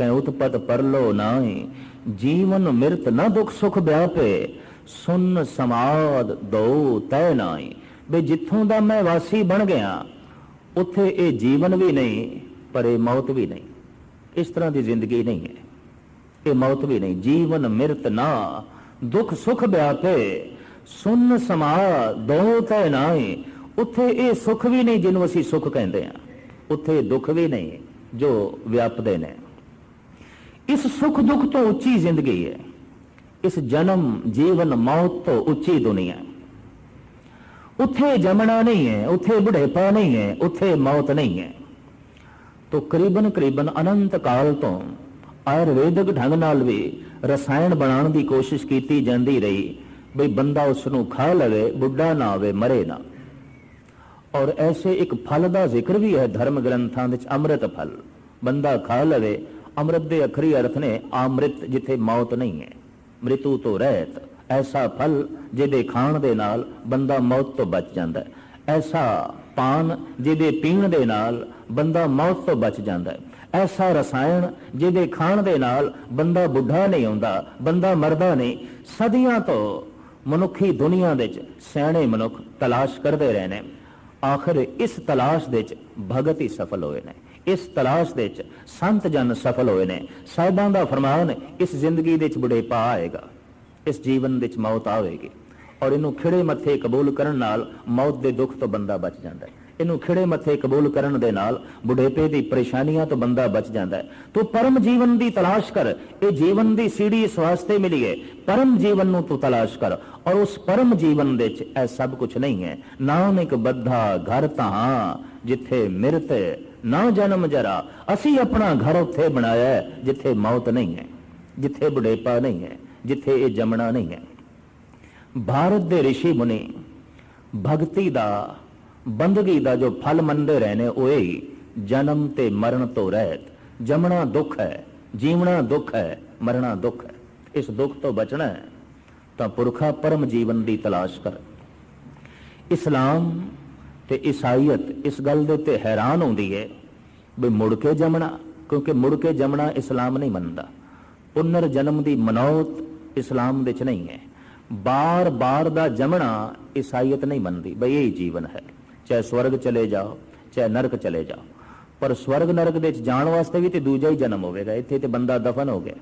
ਤੈਂ ਉਤਪਤ ਪਰਲੋ ਨਾਹੀ, ਜੀਵਨ ਮਿਰਤ ਨਾ ਦੁਖ ਸੁਖ ਵਿਆਪੇ ਸੁਨ ਸਮਾਦ ਦੋ ਤੈ ਨਾਹੀ। ਬੇ ਜਿੱਥੋਂ ਦਾ ਮੈਂ ਵਾਸੀ ਬਣ ਗਿਆ, ਉੱਥੇ ਇਹ ਜੀਵਨ ਵੀ ਨਹੀਂ, ਪਰ ਇਹ ਮੌਤ ਵੀ ਨਹੀਂ। ਇਸ ਤਰ੍ਹਾਂ ਦੀ ਜ਼ਿੰਦਗੀ ਨਹੀਂ ਹੈ। ਇਹ ਮੌਤ ਵੀ ਨਹੀਂ, ਜੀਵਨ ਮਿਰਤ ਨਾ, ਦੁੱਖ ਸੁਖ ਵਿਆਪੇ ਸੁਨ ਸਮਾ ਦੋ ਤੈ ਨਾਹੀ। ਉੱਥੇ ਇਹ ਸੁਖ ਵੀ ਨਹੀਂ ਜਿਹਨੂੰ ਅਸੀਂ ਸੁਖ ਕਹਿੰਦੇ ਆ ਉੱਥੇ ਦੁੱਖ ਵੀ ਨਹੀਂ ਜੋ ਵਿਆਪਦੇ ਨੇ। ਇਸ ਸੁਖ ਦੁੱਖ ਤੋਂ ਉੱਚੀ ਜ਼ਿੰਦਗੀ ਹੈ। ਇਸ ਜਨਮ, ਜੀਵਨ, ਮੌਤ ਤੋਂ ਉੱਚੀ ਦੁਨੀਆ ਉੱਥੇ ਜਮਣਾ ਨਹੀਂ ਹੈ, ਉੱਥੇ ਬੁਢੇਪਾ ਨਹੀਂ ਹੈ, ਉੱਥੇ ਮੌਤ ਨਹੀਂ ਹੈ। ਤੋ ਕਰੀਬਨ ਕਰੀਬਨ ਅਨੰਤ ਕਾਲ ਤੋਂ ਆਯੁਰਵੈਦਿਕ ਢੰਗ ਨਾਲ ਵੀ ਰਸਾਇਣ ਬਣਾਉਣ ਦੀ ਕੋਸ਼ਿਸ਼ ਕੀਤੀ ਜਾਂਦੀ ਰਹੀ ਬਈ ਬੰਦਾ ਉਸ ਨੂੰ ਖਾ ਲਵੇ, ਬੁੱਢਾ ਨਾ ਹੋਵੇ, ਮਰੇ ਨਾ। ਔਰ ਐਸੇ ਇੱਕ ਫਲ ਦਾ ਜ਼ਿਕਰ ਵੀ ਹੈ ਧਰਮ ਗ੍ਰੰਥਾਂ ਵਿੱਚ, ਅੰਮ੍ਰਿਤ ਫਲ। ਬੰਦਾ ਖਾ ਲਵੇ ਅੰਮ੍ਰਿਤ ਦੇ ਅਖਰੀ ਅਰਥ ਨੇ ਅੰਮ੍ਰਿਤ, ਜਿੱਥੇ ਮੌਤ ਨਹੀਂ ਹੈ। ਮ੍ਰਿਤੂ ਤੋਂ ਰਹਿਤ, ਐਸਾ ਫਲ ਜਿਹਦੇ ਖਾਣ ਦੇ ਨਾਲ ਬੰਦਾ ਮੌਤ ਤੋਂ ਬਚ ਜਾਂਦਾ ਹੈ। ਐਸਾ ਪਾਨ ਜਿਹਦੇ ਪੀਣ ਦੇ ਨਾਲ ਬੰਦਾ ਮੌਤ ਤੋਂ ਬਚ ਜਾਂਦਾ ਹੈ। ਐਸਾ ਰਸਾਇਣ ਜਿਹਦੇ ਖਾਣ ਦੇ ਨਾਲ ਬੰਦਾ ਬੁੱਢਾ ਨਹੀਂ ਹੁੰਦਾ, ਬੰਦਾ ਮਰਦਾ ਨਹੀਂ। ਸਦੀਆਂ ਤੋਂ ਮਨੁੱਖੀ ਦੁਨੀਆ ਵਿੱਚ ਸਿਆਣੇ ਮਨੁੱਖ ਤਲਾਸ਼ ਕਰਦੇ ਰਹੇ ਨੇ। ਆਖਰ ਇਸ ਤਲਾਸ਼ ਦੇ ਵਿੱਚ ਭਗਤ ਹੀ ਸਫਲ ਹੋਏ ਨੇ। ਇਸ ਤਲਾਸ਼ ਦੇ ਵਿੱਚ ਸੰਤ ਜਨ ਸਫਲ ਹੋਏ ਨੇ। ਸਾਹਿਬਾਂ ਦਾ ਫਰਮਾਨ, ਇਸ ਜ਼ਿੰਦਗੀ ਦੇ ਵਿੱਚ ਬੁਢੇਪਾ ਆਏਗਾ, ਇਸ ਜੀਵਨ ਵਿੱਚ ਮੌਤ ਆਵੇਗੀ। ਔਰ ਇਹਨੂੰ ਖਿੜੇ ਮੱਥੇ ਕਬੂਲ ਕਰਨ ਨਾਲ ਮੌਤ ਦੇ ਦੁੱਖ ਤੋਂ ਬੰਦਾ ਬਚ ਜਾਂਦਾ ਹੈ। ਇਹਨੂੰ ਖਿੜੇ ਮੱਥੇ ਕਬੂਲ ਕਰਨ ਦੇ ਨਾਲ ਬੁਢੇਪੇ ਦੀ ਪਰੇਸ਼ਾਨੀਆਂ ਤੋਂ ਬੰਦਾ ਬਚ ਜਾਂਦਾ ਹੈ। ਤੂੰ ਪਰਮ ਜੀਵਨ ਦੀ ਤਲਾਸ਼ ਕਰ, ਇਹ ਜੀਵਨ ਦੀ ਸੀੜੀ ਇਸ ਵਾਸਤੇ ਮਿਲੀ ਹੈ, ਪਰਮ ਜੀਵਨ ਨੂੰ ਤੂੰ ਤਲਾਸ਼ ਕਰ। ਔਰ ਉਸ ਪਰਮ ਜੀਵਨ ਦੇ ਵਿੱਚ ਇਹ ਸਭ ਕੁਝ ਨਹੀਂ ਹੈ। ਨਾਮ ਇੱਕ ਬੱਧਾ ਘਰ ਤਾਂ ਜਿੱਥੇ ਮਿਰਤ ਨਾ ਜਨਮ ਜਰਾ, ਅਸੀਂ ਆਪਣਾ ਘਰ ਉੱਥੇ ਬਣਾਇਆ ਜਿੱਥੇ ਮੌਤ ਨਹੀਂ ਹੈ, ਜਿੱਥੇ ਬੁਢੇਪਾ ਨਹੀਂ ਹੈ, ਜਿੱਥੇ ਇਹ ਜਮਣਾ ਨਹੀਂ ਹੈ। ਭਾਰਤ ਦੇ ઋષਿ ਮੁਨੀ, ਭਗਤੀ ਦਾ, ਬੰਦਗੀ ਦਾ ਜੋ ਫਲ ਮੰਨਦੇ ਰਹੇ ਨੇ ਉਹ ਇਹ ਹੀ ਜਨਮ ਤੇ ਮਰਨ ਤੋਂ ਰਹਿਤ, ਜਮਣਾ ਦੁੱਖ ਹੈ, ਜੀਵਣਾ ਦੁੱਖ ਹੈ, ਮਰਨਾ ਦੁੱਖ ਹੈ। ਇਸ ਦੁੱਖ ਤੋਂ ਬਚਣਾ ਹੈ, ਤਾਂ ਪੁਰਖਾ ਪਰਮ ਜੀਵਨ ਦੀ ਤਲਾਸ਼ ਕਰ। ਇਸਲਾਮ ਤੇ ਈਸਾਈਅਤ ਇਸ ਗੱਲ ਦੇ ਉੱਤੇ ਹੈਰਾਨ ਹੁੰਦੀ ਹੈ ਵੀ ਮੁੜ ਕੇ ਜਮਣਾ, ਕਿਉਂਕਿ ਮੁੜ ਕੇ ਜਮਣਾ ਇਸਲਾਮ ਨਹੀਂ ਮੰਨਦਾ। ਪੁਨਰ ਜਨਮ ਦੀ ਮਨੌਤ ਇਸਲਾਮ ਵਿੱਚ ਨਹੀਂ ਹੈ। ਬਾਰ-ਬਾਰ ਦਾ ਜਮਣਾ ਈਸਾਈਅਤ ਨਹੀਂ ਮੰਨਦੀ, ਬਈ ਇਹ ਹੀ ਜੀਵਨ ਹੈ। ਚਾਹੇ ਸਵਰਗ ਚਲੇ ਜਾਓ, ਚਾਹੇ ਨਰਕ ਚਲੇ ਜਾਓ। ਪਰ ਸਵਰਗ ਨਰਕ ਦੇ ਵਿੱਚ ਜਾਣ ਵਾਸਤੇ ਵੀ ਤੇ ਦੂਜਾ ਹੀ ਜਨਮ ਹੋਵੇਗਾ। ਇੱਥੇ ਤੇ ਬੰਦਾ ਦਫਨ ਹੋ ਗਿਆ।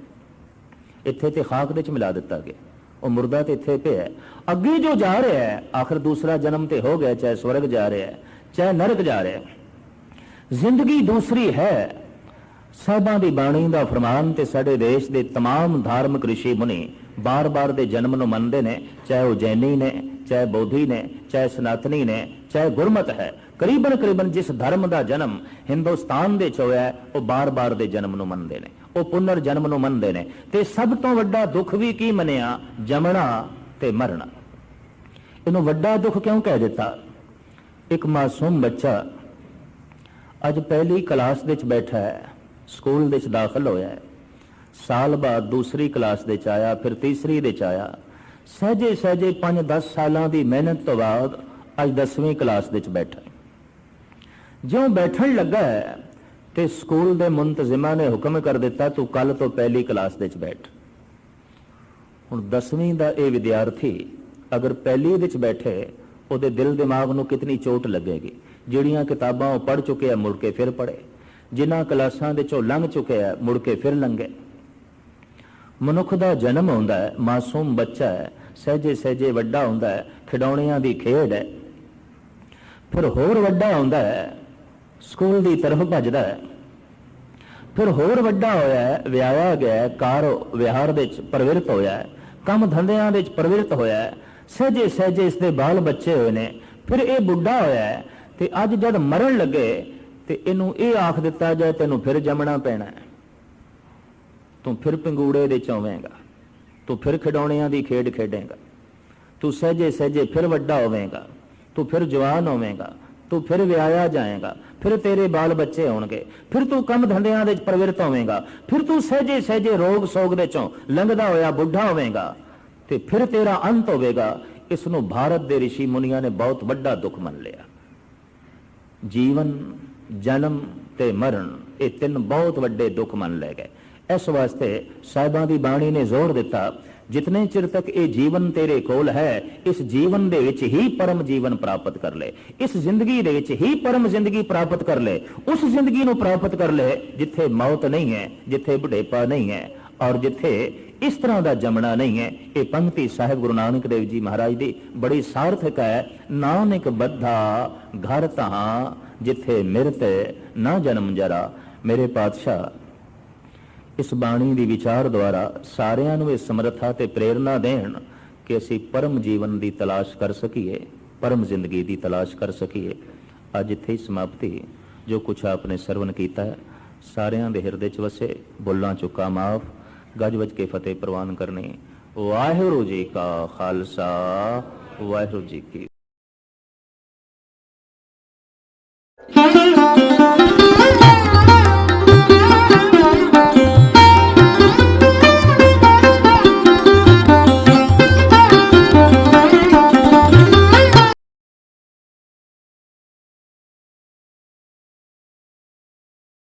ਇੱਥੇ ਤੇ ਖਾਕ ਦੇ ਚ ਮਿਲਾ ਦਿੱਤਾ ਗਿਆ। ਉਹ ਮੁਰਦਾ ਤੇ ਇੱਥੇ ਪਿਆ ਹੈ। ਅੱਗੇ ਜੋ ਜਾ ਰਿਹਾ ਹੈ ਆਖਰ ਦੂਸਰਾ ਜਨਮ ਤੇ ਹੋ ਗਿਆ ਚਾਹੇ ਸਵਰਗ ਜਾ ਰਿਹਾ ਹੈ ਚਾਹੇ ਨਰਕ ਜਾ ਰਿਹਾ ਹੈ ਜ਼ਿੰਦਗੀ ਦੂਸਰੀ ਹੈ ਸਾਹਿਬਾਂ ਦੀ ਬਾਣੀ ਦਾ ਫਰਮਾਨ ਤੇ ਸਾਡੇ ਦੇਸ਼ ਦੇ तमाम ਧਾਰਮਿਕ ਰਿਸ਼ੀ ਮੁਨੀ ਬਾਰ-ਬਾਰ ਦੇ ਜਨਮ ਨੂੰ ਮੰਨਦੇ ਨੇ ਚਾਹੇ ਉਹ ਜੈਨੀ ਨੇ ਚਾਹੇ ਬੋਧੀ ਨੇ ਚਾਹੇ ਸਨਾਤਨੀ ਨੇ ਚਾਹੇ ਗੁਰਮਤ ਹੈ ਕਰੀਬਨ ਕਰੀਬਨ ਜਿਸ ਧਰਮ ਦਾ ਜਨਮ ਹਿੰਦੁਸਤਾਨ ਦੇ ਚ ਹੋਇਆ ਹੈ, ਉਹ ਬਾਰ-ਬਾਰ ਦੇ ਜਨਮ ਨੂੰ ਮੰਨਦੇ ਨੇ ਉਹ ਪੁਨਰ ਜਨਮ ਨੂੰ ਮੰਨਦੇ ਨੇ। ਤੇ ਸਭ ਤੋਂ ਵੱਡਾ ਦੁੱਖ ਵੀ ਕੀ ਮੰਨਿਆ? ਜਮਣਾ ਤੇ ਮਰਨਾ। ਇਹਨੂੰ ਵੱਡਾ ਦੁੱਖ ਕਿਉਂ ਕਹਿ ਦਿੱਤਾ? ਇੱਕ ਮਾਸੂਮ ਬੱਚਾ ਅੱਜ ਪਹਿਲੀ ਕਲਾਸ ਵਿੱਚ ਬੈਠਾ ਹੈ। ਸਕੂਲ ਵਿੱਚ ਦਾਖਲ ਹੋਇਆ ਹੈ। ਸਾਲ ਬਾਅਦ ਦੂਸਰੀ ਕਲਾਸ ਦੇ ਚ ਆਇਆ, ਫਿਰ ਤੀਸਰੀ ਦੇ ਚ ਆਇਆ। ਸਹਜੇ ਸਹਜੇ 5-10 ਸਾਲਾਂ ਦੀ ਮਿਹਨਤ ਤੋਂ ਬਾਅਦ ਅੱਜ 10ਵੀਂ ਕਲਾਸ ਦੇ ਚ ਬੈਠਾ ਜਿਉਂ ਬੈਠਣ ਲੱਗਾ ਹੈ ਤੇ ਸਕੂਲ ਦੇ ਮੁੰਤਜ਼ਮਾਂ ਨੇ ਹੁਕਮ ਕਰ ਦਿੱਤਾ, ਤੂੰ ਕੱਲ ਤੋਂ ਪਹਿਲੀ ਕਲਾਸ ਦੇ ਚ ਬੈਠ। ਹੁਣ 10ਵੀਂ ਦਾ ਇਹ ਵਿਦਿਆਰਥੀ ਅਗਰ ਪਹਿਲੀ ਵਿੱਚ ਬੈਠੇ, ਉਹਦੇ ਦਿਲ ਦਿਮਾਗ ਨੂੰ ਕਿਤਨੀ ਚੋਟ ਲੱਗੇਗੀ? ਜਿਹੜੀਆਂ ਕਿਤਾਬਾਂ ਉਹ ਪੜ੍ਹ ਚੁੱਕੇ ਚੁੱਕਿਆ ਮੁੜ ਕੇ ਫਿਰ ਪੜ੍ਹੇ। ਜਿਨ੍ਹਾਂ ਕਲਾਸਾਂ ਦੇ ਚੋਂ ਲੰਘ ਚੁੱਕਿਆ ਮੁੜ ਕੇ ਫਿਰ ਲੰਘੇ। ਮਨੁੱਖ ਦਾ ਜਨਮ ਹੁੰਦਾ ਹੈ, ਮਾਸੂਮ ਬੱਚਾ ਹੈ, ਸਹਜੇ ਸਹਜੇ ਵੱਡਾ ਹੁੰਦਾ ਹੈ, ਖਿਡੌਣਿਆਂ ਦੀ ਖੇਡ ਹੈ। ਫਿਰ ਹੋਰ ਵੱਡਾ ਹੁੰਦਾ ਹੈ ਸਕੂਲ ਦੀ ਤਰਫ ਭੱਜਦਾ ਹੈ। ਫਿਰ ਹੋਰ ਵੱਡਾ ਹੋਇਆ ਵਿਆਹਿਆ ਗਿਆ ਕਾਰ ਵਿਹਾਰ ਵਿੱਚ ਪ੍ਰਵਿਰਤ ਹੋਇਆ ਕੰਮ ਧੰਦਿਆਂ ਵਿੱਚ ਪ੍ਰਵਿਰਤ ਹੋਇਆ ਹੈ, ਸਹਜੇ ਸਹਜੇ ਇਸ ਦੇ ਬਾਲ ਬੱਚੇ ਹੋਏ ਨੇ। ਫਿਰ ਇਹ ਬੁੱਢਾ ਹੋਇਆ ਤੇ ਅੱਜ ਜਦ ਮਰਨ ਲੱਗੇ ਤੇ ਇਹਨੂੰ ਇਹ ਆਖ ਦਿੱਤਾ ਜਾਏ, ਤੈਨੂੰ ਫਿਰ ਜੰਮਣਾ ਪੈਣਾ ਤੂੰ ਫਿਰ ਪੰਗੂੜੇ ਦੇ ਚੋਵੇਂਗਾ ਤੂੰ ਫਿਰ ਖਿਡੌਣਿਆਂ ਦੀ ਖੇਡ ਖੇਡੇਂਗਾ। ਤੂੰ ਸਹਜੇ ਸਹਜੇ ਫਿਰ ਵੱਡਾ ਹੋਵੇਂਗਾ। ਤੂੰ ਫਿਰ ਜਵਾਨ ਹੋਵੇਂਗਾ। ਤੂੰ ਫਿਰ ਵਿਆਹਿਆ ਜਾਏਗਾ। ਫਿਰ ਤੇਰੇ ਬਾਲ ਬੱਚੇ ਹੋਣਗੇ ਫਿਰ ਤੂੰ ਕੰਮ ਧੰਦਿਆਂ ਦੇ ਪ੍ਰਵਿਰਤ ਹੋਵੇਂਗਾ। ਫਿਰ ਤੂੰ ਸਹਜੇ ਸਹਜੇ ਰੋਗ ਸੋਗ ਦੇ ਚੋਂ ਲੰਘਦਾ ਹੋਇਆ ਬੁੱਢਾ ਹੋਵੇਂਗਾ। ਤੇ ਫਿਰ ਤੇਰਾ ਅੰਤ ਹੋਵੇਗਾ। ਇਸ ਨੂੰ ਭਾਰਤ ਦੇ ઋષਿ ਮੁਨੀਆਂ ਨੇ ਬਹੁਤ ਵੱਡਾ ਦੁੱਖ ਮੰਨ ਲਿਆ। ਜੀਵਨ, ਜਨਮ ਤੇ ਮਰਨ, ਇਹ ਤਿੰਨ ਬਹੁਤ ਵੱਡੇ ਦੁੱਖ ਮੰਨ ਲਏ ਗਏ। ਇਸ ਵਾਸਤੇ ਸਾਹਿਬਾਂ ਦੀ ਬਾਣੀ ਨੇ ਜ਼ੋਰ ਦਿੱਤਾ ਜਿਤਨੇ ਚਿਰ ਤੱਕ ਇਹ ਜੀਵਨ ਤੇਰੇ ਕੋਲ ਹੈ, ਇਸ ਜੀਵਨ ਦੇ ਵਿੱਚ ਹੀ ਪਰਮ ਜੀਵਨ ਪ੍ਰਾਪਤ ਕਰ ਲੈ। ਇਸ ਜ਼ਿੰਦਗੀ ਦੇ ਵਿੱਚ ਹੀ ਪਰਮ ਜ਼ਿੰਦਗੀ ਪ੍ਰਾਪਤ ਕਰ ਲੈ। ਉਸ ਜ਼ਿੰਦਗੀ ਨੂੰ ਪ੍ਰਾਪਤ ਕਰ ਲੈ ਜਿੱਥੇ ਮੌਤ ਨਹੀਂ ਹੈ, ਜਿੱਥੇ ਬੁਢੇਪਾ ਨਹੀਂ ਹੈ ਔਰ ਜਿੱਥੇ ਇਸ ਤਰ੍ਹਾਂ ਦਾ ਜਮਣਾ ਨਹੀਂ ਹੈ। ਇਹ ਪੰਕਤੀ ਸਾਹਿਬ ਗੁਰੂ ਨਾਨਕ ਦੇਵ ਜੀ ਮਹਾਰਾਜ ਦੀ ਬੜੀ ਸਾਰਥਕ ਹੈ। ਨਾਨਕ ਬੱਧਾ ਘਰ ਤਹਾਂ ਜਿੱਥੇ ਮਿਰਤ ਨਾ ਜਨਮ ਜਰਾ। ਮੇਰੇ ਪਾਤਸ਼ਾਹ ਇਸ ਬਾਣੀ ਦੀ ਵਿਚਾਰ ਦੁਆਰਾ ਸਾਰਿਆਂ ਨੂੰ ਇਹ ਸਮਰੱਥਾ ਤੇ ਪ੍ਰੇਰਣਾ ਦੇਣ ਕਿ ਅਸੀਂ ਪਰਮ ਜੀਵਨ ਦੀ ਤਲਾਸ਼ ਕਰ ਸਕੀਏ, ਪਰਮ ਜ਼ਿੰਦਗੀ ਦੀ ਤਲਾਸ਼ ਕਰ ਸਕੀਏ। ਅੱਜ ਇੱਥੇ ਹੀ ਸਮਾਪਤੀ। ਜੋ ਕੁਛ ਆਪਨੇ ਸਰਵਨ ਕੀਤਾ ਹੈ, ਸਾਰਿਆਂ ਦੇ ਹਿਰਦੇ 'ਚ ਵਸੇ, ਬੁੱਲਾਂ ਚੁੱਕਾ ਮਾਫ ਗੱਜ ਵੱਜ ਕੇ ਫਤਿਹ ਪ੍ਰਵਾਨ ਕਰਨੀ। ਵਾਹਿਗੁਰੂ ਜੀ ਕਾ ਖਾਲਸਾ, ਵਾਹਿਗੁਰੂ ਜੀ ਕੀ